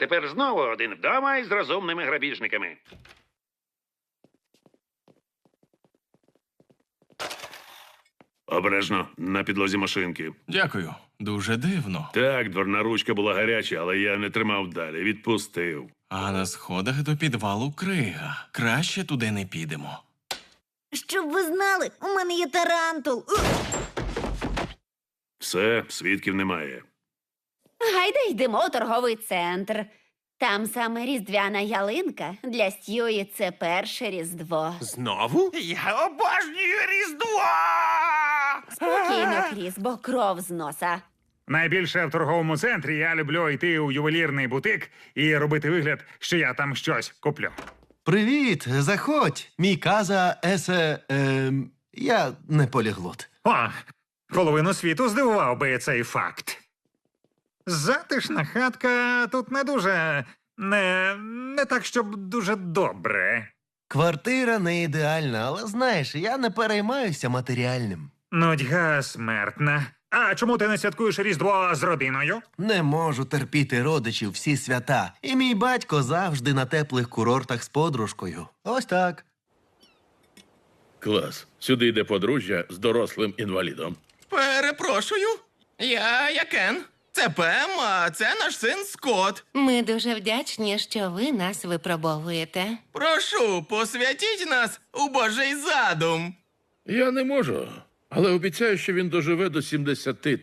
тепер знову один вдома із розумними грабіжниками. Обережно на підлозі машинки. Дякую. Дуже дивно. Так, дверна ручка була гаряча, але я не тримав далі. Відпустив. А на сходах до підвалу крига. Краще туди не підемо. Щоб ви знали, у мене є тарантул. Все, свідків немає. Гайда йдемо у торговий центр. Там саме різдвяна ялинка. Для Стюї це перше різдво. Знову? Я обожнюю Різдво! Спокійно, Кріс, бо кров з носа. Найбільше в торговому центрі я люблю йти у ювелірний бутик і робити вигляд, що я там щось куплю. Привіт, заходь. Мій каза есе. ем, я не поліглот. О, половину світу здивував би цей факт. Затишна хатка тут не дуже. не, не так, щоб дуже добре. Квартира не ідеальна, але знаєш, я не переймаюся матеріальним. Нудьга смертна. А чому ти не святкуєш Різдво з родиною? Не можу терпіти родичів всі свята. І мій батько завжди на теплих курортах з подружкою. Ось так. Клас. Сюди йде подружжя з дорослим інвалідом. Перепрошую. Я я Кен. Це Пем, а це наш син Скот. Ми дуже вдячні, що ви нас випробовуєте. Прошу, посвятіть нас у Божий задум. Я не можу, але обіцяю, що він доживе до 73.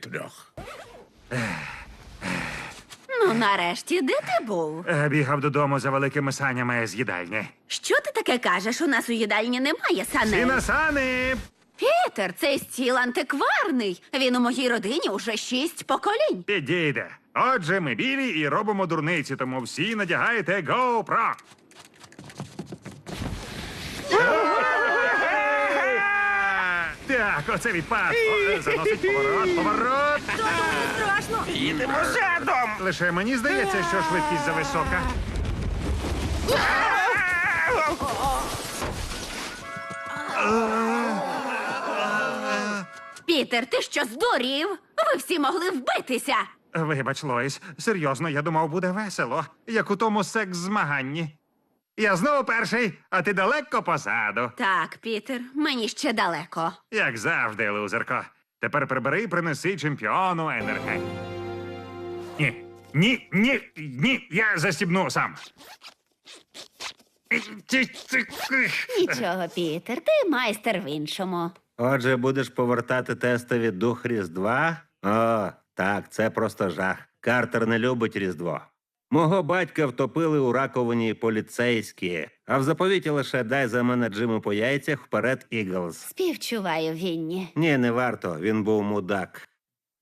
Ну, нарешті, де ти був? Е, Бігав додому за великими санями з їдальні. Що ти таке кажеш? У нас у їдальні немає саней. на сани! Пітер, цей стіл антикварний. Він у моїй родині уже шість поколінь. Підійде. Отже, ми білі і робимо дурниці, тому всі надягайте GoPro. Так, оце відпад. О, Заносить поворот, поворот. Страшно. задом. Лише мені здається, що швидкість зависока. Пітер, ти що здурів? Ви всі могли вбитися. Вибач, Лоїс, серйозно, я думав, буде весело, як у тому секс-змаганні. Я знову перший, а ти далеко позаду. Так, Пітер, мені ще далеко. Як завжди, лузерко. Тепер прибери і принеси чемпіону енерги. Ні, ні, ні, ні, я застібну сам. Нічого, Пітер, ти майстер в іншому. Отже, будеш повертати тестові дух Різдва? О, так, це просто жах. Картер не любить Різдво. Мого батька втопили у раковині поліцейські, а в заповіті лише дай за мене Джиму по яйцях вперед Іглз. Співчуваю Вінні. Ні, не варто, він був мудак.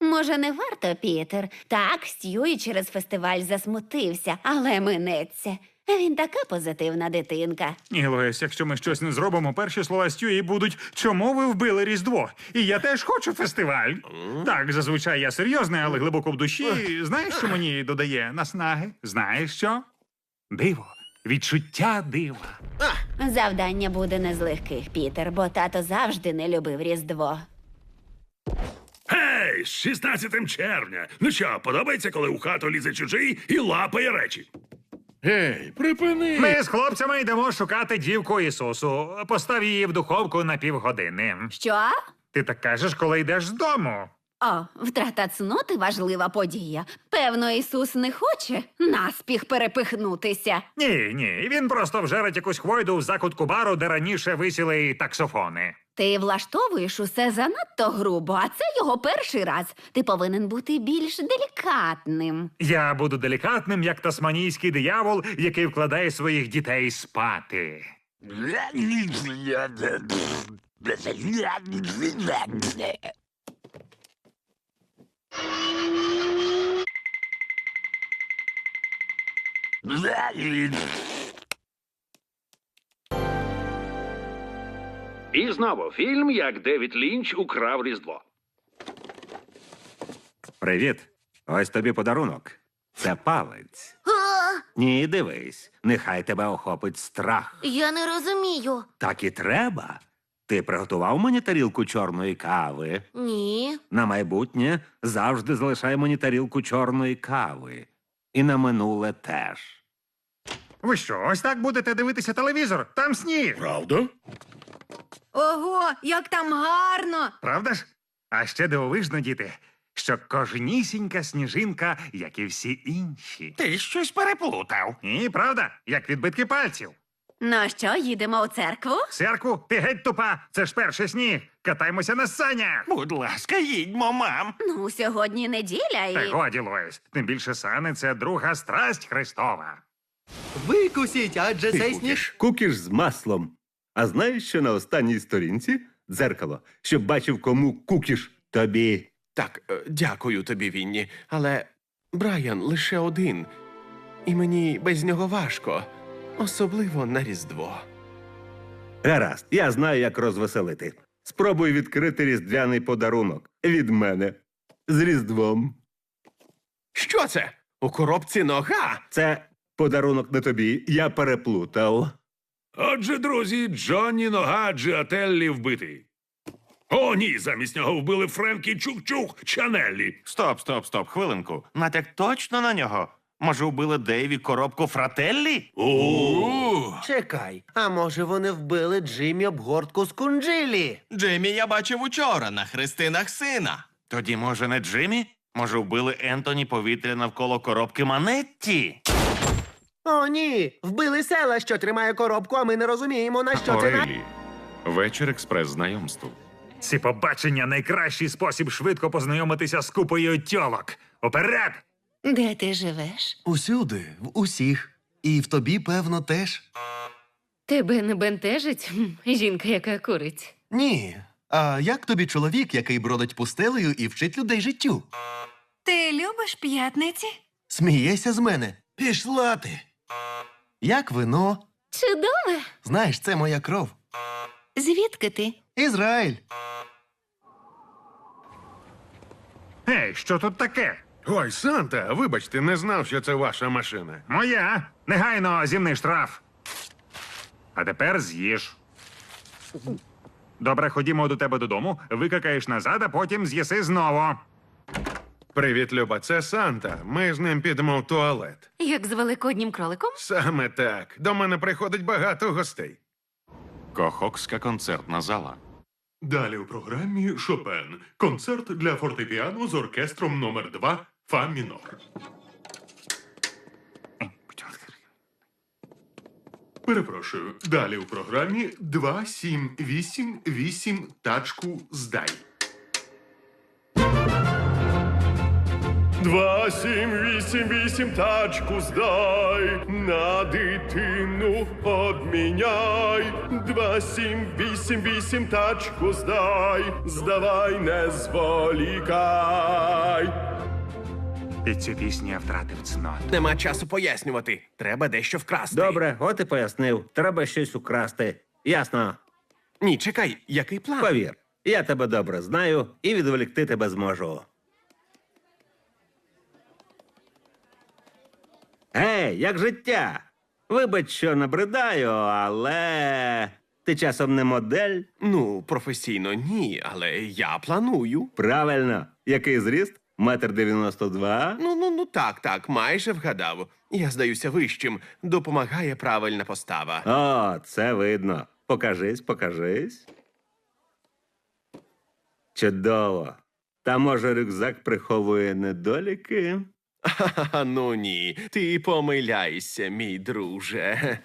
Може, не варто, Пітер. Так, Стюї через фестиваль засмутився, але минеться. Він така позитивна дитинка. Ні, Лоїс, якщо ми щось не зробимо, перші слова Стюї будуть чому ви вбили Різдво? І я теж хочу фестиваль. Так, зазвичай я серйозний, але глибоко в душі. Знаєш, що мені додає наснаги? Знаєш що? Диво. Відчуття дива. Завдання буде не з легких, Пітер, бо тато завжди не любив Різдво. Гей, з 16 червня. Ну що, подобається, коли у хату лізе чужий і лапає речі? Гей, припини! Ми з хлопцями йдемо шукати дівку Ісусу. Постав її в духовку на півгодини. Що? Ти так кажеш, коли йдеш з дому. О, втрата цноти важлива подія. Певно, Ісус не хоче наспіх перепихнутися. Ні, ні, він просто вжерить якусь хвойду в закутку бару, де раніше висіли таксофони. Ти влаштовуєш усе занадто грубо, а це його перший раз. Ти повинен бути більш делікатним. Я буду делікатним, як тасманійський диявол, який вкладає своїх дітей спати. І знову фільм, як Девід Лінч украв Різдво. Привіт. Ось тобі подарунок. Це палець. А, Ні, дивись, нехай тебе охопить страх. я не розумію. Так і треба. Ти приготував мені тарілку чорної кави. Ні. На майбутнє завжди залишай мені тарілку чорної кави. І на минуле теж. Ви що, ось так будете дивитися телевізор? Там сніг. Правда? Ого, як там гарно! Правда ж? А ще дивовижно, діти, що кожнісінька сніжинка, як і всі інші. Ти щось переплутав. Ні, правда, як відбитки пальців. Ну що, їдемо у церкву? Серку, ти геть тупа. Це ж перший сніг. Катаймося на санях. Будь ласка, їдьмо, мам. Ну, сьогодні неділя Та і. годі, Лоїс. Тим більше сани це друга страсть Христова. Викусіть, адже цей сніг. Кукіш з маслом. А знаєш, що на останній сторінці дзеркало, щоб бачив, кому кукіш тобі. Так, е, дякую тобі, Вінні. Але Брайан лише один. І мені без нього важко, особливо на Різдво. Гаразд, я знаю, як розвеселити. Спробуй відкрити різдвяний подарунок від мене з Різдвом. Що це? У коробці нога? Це подарунок не тобі, я переплутав. Отже, друзі, Джонні Нога Джиателлі вбитий. О, ні, замість нього вбили Френкі Чук-Чук Чанеллі. Стоп, стоп, стоп, хвилинку. Натяк точно на нього. Може, вбили Дейві коробку фрателлі? Чекай, а може вони вбили Джиммі обгортку з кунджилі? Джеймі я бачив учора на хрестинах сина. Тоді, може, не Джиммі? Може, вбили Ентоні повітря навколо коробки Манетті? О, ні, вбили села, що тримає коробку, а ми не розуміємо, на що це на... Орелі. Вечір експрес знайомств. Ці побачення найкращий спосіб швидко познайомитися з купою тьолок. Уперед! Де ти живеш? Усюди, в усіх. І в тобі, певно, теж. Тебе не бентежить Хм, жінка, яка курить. Ні. А як тобі чоловік, який бродить пустелею і вчить людей життю? Ти любиш п'ятниці? Смієшся з мене? Пішла ти. Як вино? Чудове! Знаєш, це моя кров. Звідки ти? Ізраїль. Ей, що тут таке? Ой, Санта, вибачте, не знав, що це ваша машина. Моя. Негайно зімний штраф. А тепер з'їж. Добре, ходімо до тебе додому, викакаєш назад, а потім з'їси знову. Привіт, Люба, це Санта. Ми з ним підемо в туалет. Як з великоднім кроликом? Саме так. До мене приходить багато гостей. Кохокська концертна зала. Далі у програмі Шопен. Концерт для фортепіано з оркестром номер 2 Фа мінор. Перепрошую. Далі у програмі 2, 7, 8, 8 тачку здай. Два, сім, вісім, вісім, тачку здай, на дитину обміняй. Два, сім, вісім, вісім, тачку здай, здавай, не зволікай. Під цю пісню я втратив цнот. Нема часу пояснювати. Треба дещо вкрасти. Добре, от і пояснив. Треба щось украсти. Ясно. Ні, чекай, який план? Повір, я тебе добре знаю і відволікти тебе зможу. Гей, як життя? Вибач, що набридаю, але ти часом не модель? Ну, професійно ні, але я планую. Правильно, який зріст? Метр дев'яносто два? Ну, ну, ну так, так, майже вгадав. Я здаюся вищим. Допомагає правильна постава. О, це видно. Покажись, покажись. Чудово. Та може рюкзак приховує недоліки? Ха-ха, ну ні, ти помиляйся, мій друже.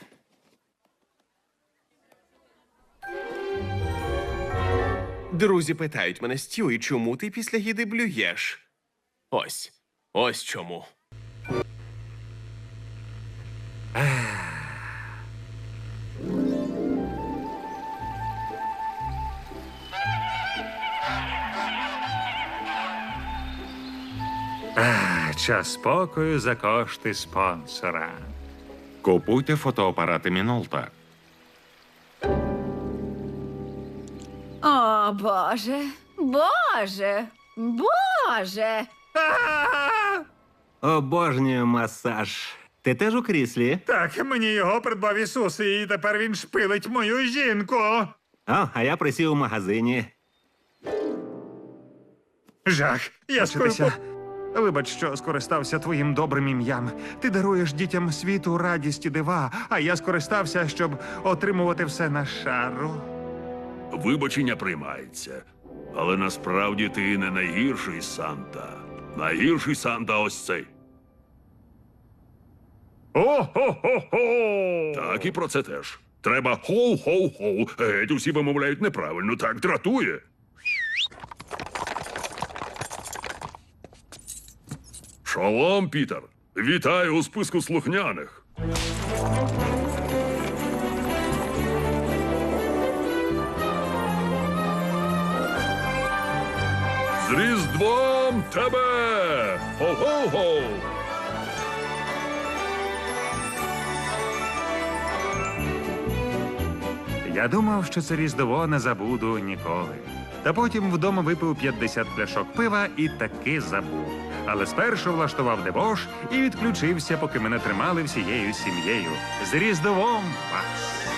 Друзі питають мене, Стюй, чому ти після їди блюєш? Ось, ось чому. А, час спокою за кошти спонсора. Купуйте фотоапарати Мінолта. О, Боже, Боже, Боже. Обожнюю масаж. Ти теж у кріслі? Так, мені його придбав Ісус, і тепер він шпилить мою жінку. О, а я присів у магазині. Жах, я скоро... Вибач, що скористався твоїм добрим ім'ям. Ти даруєш дітям світу радість і дива, а я скористався, щоб отримувати все на шару. Вибачення приймається. Але насправді ти не найгірший Санта. Найгірший Санта ось цей. О-хо-хо-хо! Так і про це теж. Треба хоу-хоу-хоу. Геть усі вимовляють неправильно, так дратує. Шалом, Пітер. Вітаю у списку слухняних. З Різдвом тебе! Хо-хо-хо! Я думав, що це різдво не забуду ніколи. Та потім вдома випив 50 пляшок пива і таки забув. Але спершу влаштував дебош і відключився, поки мене тримали всією сім'єю. З Різдвом вас!